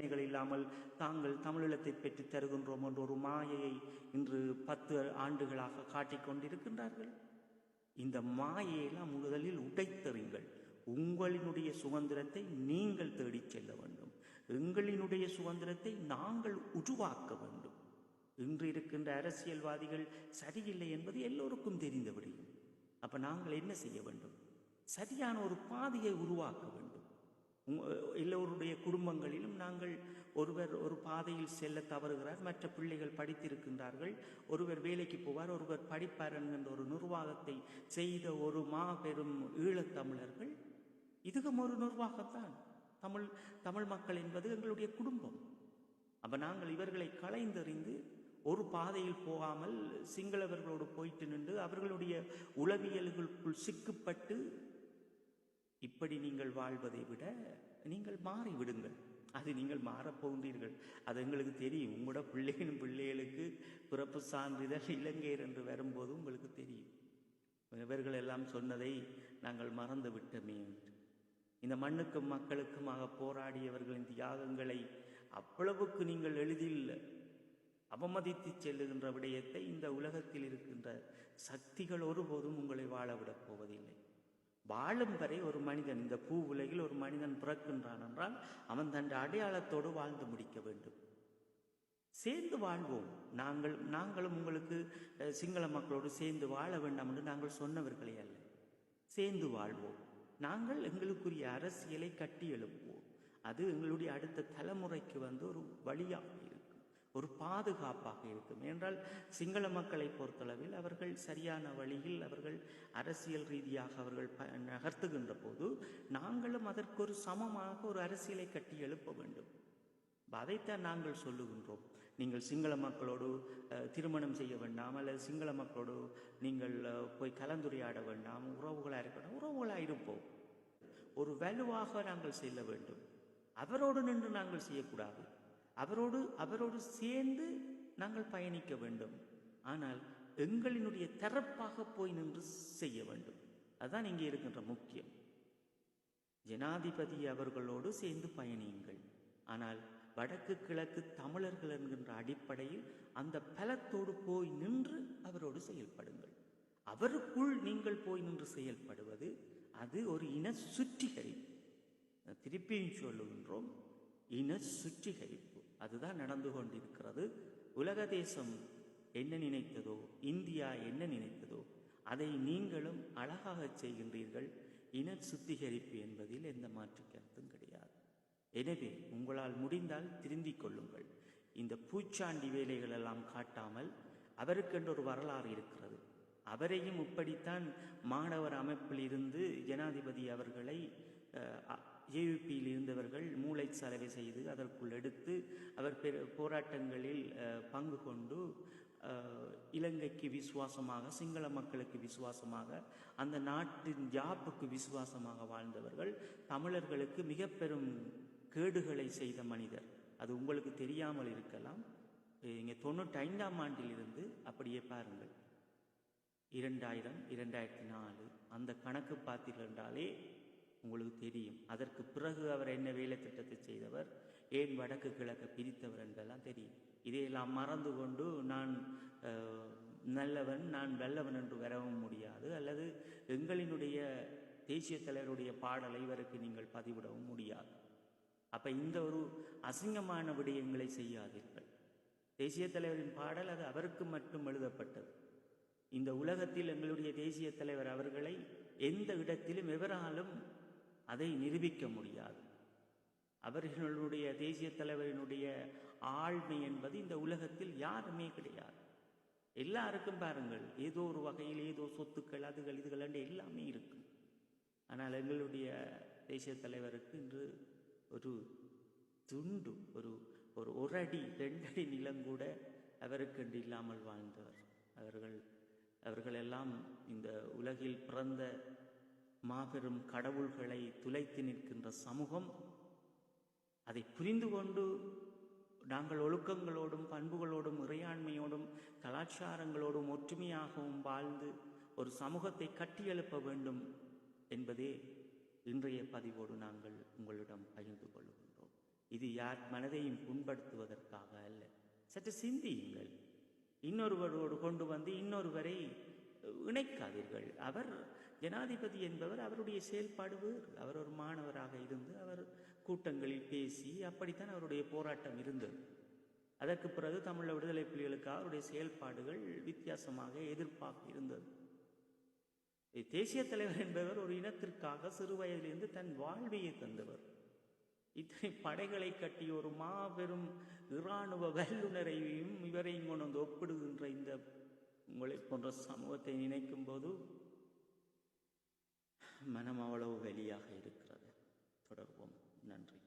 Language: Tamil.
சிந்தனைகள் இல்லாமல் தாங்கள் தமிழீழத்தை பெற்றுத் தருகின்றோம் என்ற ஒரு மாயையை இன்று பத்து ஆண்டுகளாக காட்டிக் கொண்டிருக்கின்றார்கள். இந்த மாயையெல்லாம் முதலில் உடைத்தெறிங்கள் உங்களினுடைய சுதந்திரத்தை நீங்கள் தேடிச் செல்ல வேண்டும். எங்களினுடைய சுதந்திரத்தை நாங்கள் உருவாக்க வேண்டும். இன்று இருக்கின்ற அரசியல்வாதிகள் சரியில்லை என்பது எல்லோருக்கும் தெரிந்த விடயம். அப்ப நாங்கள் என்ன செய்ய வேண்டும்? சரியான ஒரு பாதையை உருவாக்க வேண்டும். எல்லோருடைய குடும்பங்களிலும் நாங்கள் ஒருவர் ஒரு பாதையில் செல்ல தவறுகிறார். மற்ற பிள்ளைகள் படித்திருக்கின்றார்கள். ஒருவர் வேலைக்கு போவார். ஒருவர் படிப்பார் என்கின்ற ஒரு நிர்வாகத்தை செய்த ஒரு மாபெரும் ஈழத்தமிழர்கள். இதுவும் ஒரு நிர்வாகத்தான் தமிழ் தமிழ் மக்கள் என்பது எங்களுடைய குடும்பம். அப்ப நாங்கள் இவர்களை களைந்தறிந்து ஒரு பாதையில் போகாமல் சிங்களவர்களோடு போயிட்டு நின்று அவர்களுடைய உளவியல்களுக்குள் சிக்குப்பட்டு இப்படி நீங்கள் வாழ்வதை விட நீங்கள் மாறிவிடுங்கள் அது நீங்கள் மாறப்போகின்றீர்கள் அது எங்களுக்கு தெரியும். உங்களோட பிள்ளைகளும் பிள்ளைகளுக்கு பிறப்பு சான்றிதழ் இலங்கையர் என்று வரும்போது உங்களுக்கு தெரியும். இவர்கள் எல்லாம் சொன்னதை நாங்கள் மறந்து விட்டோமே என்று. இந்த மண்ணுக்கும் மக்களுக்குமாக போராடியவர்களின் தியாகங்களை அவ்வளவுக்கு நீங்கள் எளிதில் அவமதித்து செல்லுகின்ற விடயத்தை இந்த உலகத்தில் இருக்கின்ற சக்திகள் ஒருபோதும் உங்களை வாழவிடப் போவதில்லை. வாழும் வரை ஒரு மனிதன் இந்த பூ உலகில் ஒரு மனிதன் பிறக்கின்றான் என்றால் அவன் தன் அடையாளத்தோடு வாழ்ந்து முடிக்க வேண்டும். சேர்ந்து வாழ்வோம். நாங்கள் நாங்களும் உங்களுக்கு சிங்கள மக்களோடு சேர்ந்து வாழ வேண்டாம் என்று நாங்கள் சொன்னவர்களே அல்ல. சேர்ந்து வாழ்வோம். நாங்கள் எங்களுக்குரிய அரசியலை கட்டி எழுப்புவோம். அது எங்களுடைய அடுத்த தலைமுறைக்கு வந்து ஒரு வழியாக ஒரு பாதுகாப்பாக இருக்கும். என்றால் சிங்கள மக்களை பொறுத்தளவில் அவர்கள் சரியான வழியில் அவர்கள் அரசியல் ரீதியாக அவர்கள் ப- நகர்த்துகின்ற போது நாங்களும் அதற்கு ஒரு சமமாக ஒரு அரசியலை கட்டி எழுப்ப வேண்டும். அதைத்தான் நாங்கள் சொல்லுகின்றோம். நீங்கள் சிங்கள மக்களோடு திருமணம் செய்ய வேண்டாம். அல்லது சிங்கள மக்களோடு நீங்கள் போய் கலந்துரையாட வேண்டாம். உறவுகளாக இருக்கணும் உறவுகளாக இருப்போம் ஒரு வலுவாக நாங்கள் செல்ல வேண்டும். அவரோடு நின்று நாங்கள் செய்யக்கூடாது. அவரோடு அவரோடு சேர்ந்து நாங்கள் பயணிக்க வேண்டும். ஆனால் எங்களினுடைய தரப்பாக போய் நின்று செய்ய வேண்டும். அதுதான் இங்கே இருக்கின்ற முக்கியம். ஜனாதிபதி அவர்களோடு சேர்ந்து பயணியுங்கள். ஆனால் வடக்கு கிழக்கு தமிழர்கள் என்கின்ற அடிப்படையில் அந்த பலத்தோடு போய் நின்று அவரோடு செயல்படுங்கள். அவருக்குள் நீங்கள் போய் நின்று செயல்படுவது அது ஒரு இன சுற்றிகரிப்பு திருப்பியும் சொல்லுகின்றோம். இன சுற்றிகரிப்பு. அதுதான் நடந்து கொண்டிருக்கிறது. உலக தேசம் என்ன நினைத்ததோ இந்தியா என்ன நினைத்ததோ அதை நீங்களும் அழகாக செய்கின்றீர்கள். இன சுத்திகரிப்பு என்பதில் எந்த மாற்று கருத்தும் கிடையாது. எனவே உங்களால் முடிந்தால் திருந்திக் கொள்ளுங்கள். இந்த பூச்சாண்டி வேலைகள் எல்லாம் காட்டாமல் அவருக்கென்று ஒரு வரலாறு இருக்கிறது. அவரையும் இப்படித்தான் மாணவர் அமைப்பில் இருந்து ஜனாதிபதி அவர்களை ஏயுபியில் இருந்தவர்கள் மூளை சலவை செய்து அதற்குள் எடுத்து அவர் பெரு போராட்டங்களில் பங்கு கொண்டு இலங்கைக்கு விசுவாசமாக சிங்கள மக்களுக்கு விசுவாசமாக அந்த நாட்டின் ஜாப்புக்கு விசுவாசமாக வாழ்ந்தவர்கள் தமிழர்களுக்கு மிக பெரும் கேடுகளை செய்த மனிதர். அது உங்களுக்கு தெரியாமல் இருக்கலாம். இங்கே தொண்ணூற்றி ஐந்தாம் ஆண்டிலிருந்து அப்படியே பாருங்கள். இரண்டாயிரம் இரண்டாயிரத்தி நாலு அந்த கணக்கு பார்த்தீர்கள் என்றாலே உங்களுக்கு தெரியும். அதற்கு பிறகு அவர் என்ன வேலை திட்டத்தை செய்தவர்? ஏன் வடக்கு கிழக்கு பிரித்தவர் என்றெல்லாம் தெரியும். இதையெல்லாம் மறந்து கொண்டு நான் நல்லவன் நான் வெல்லவன் என்று வரவும் முடியாது. அல்லது எங்களினுடைய தேசிய தலைவருடைய பாடலை இவருக்கு நீங்கள் பதிவிடவும் முடியாது. அப்ப இந்த ஒரு அசிங்கமான விடயங்களை செய்யாதீர்கள். தேசிய தலைவரின் பாடல் அது அவருக்கு மட்டும் எழுதப்பட்டது. இந்த உலகத்தில் எங்களுடைய தேசிய தலைவர் அவர்களை எந்த இடத்திலும் எவராலும் அதை நிரூபிக்க முடியாது. அவர்களுடைய தேசிய தலைவரினுடைய ஆழ்மை என்பது இந்த உலகத்தில் யாருமே கிடையாது. எல்லாருக்கும் பாருங்கள் ஏதோ ஒரு வகையில் ஏதோ சொத்துக்கள் அதுகள் இதுகள் எல்லாமே இருக்கும் ஆனால் எங்களுடைய தேசிய தலைவருக்கு இன்று ஒரு துண்டு ஒரு ஒரு ஒரு அடி ரெண்டடி நிலம் கூட அவருக்கென்று இல்லாமல் வாழ்ந்தவர். அவர்கள் அவர்கள் எல்லாம் இந்த உலகில் பிறந்த மாபெரும் கடவுள்களை துளைத்து நிற்கின்ற சமூகம். அதை புரிந்து கொண்டு நாங்கள் ஒழுக்கங்களோடும் பண்புகளோடும் இறையாண்மையோடும் கலாச்சாரங்களோடும் ஒற்றுமையாகவும் வாழ்ந்து ஒரு சமூகத்தை கட்டியெழுப்ப வேண்டும் என்பதே இன்றைய பதிவோடு நாங்கள் உங்களிடம் பகிர்ந்து கொள்கின்றோம். இது யார் மனதையும் புண்படுத்துவதற்காக அல்ல. சற்று சிந்தியுங்கள். இன்னொருவரோடு கொண்டு வந்து இன்னொருவரை இணைக்காதீர்கள். அவர் ஜனாதிபதி என்பவர் அவருடைய செயல்பாடு வேறு. அவர் ஒரு மாணவராக இருந்து அவர் கூட்டங்களில் பேசி அப்படித்தான் அவருடைய போராட்டம் இருந்தது. அதற்கு பிறகு தமிழ் விடுதலை புலிகளுக்காக அவருடைய செயல்பாடுகள் வித்தியாசமாக எதிர்ப்பாக இருந்தது. தேசிய தலைவர் என்பவர் ஒரு இனத்திற்காக சிறு வயதிலிருந்து தன் வாழ்வையை தந்தவர். இத்தனை படைகளை கட்டி ஒரு மாபெரும் இராணுவ வல்லுநரையும் இவரையும் கொண்டு வந்து ஒப்பிடுகின்ற இந்த உங்களை போன்ற சமூகத்தை நினைக்கும் போது மனம் அவ்வளவு வெளியாக இருக்கிறது. தொடர்வோம். நன்றி.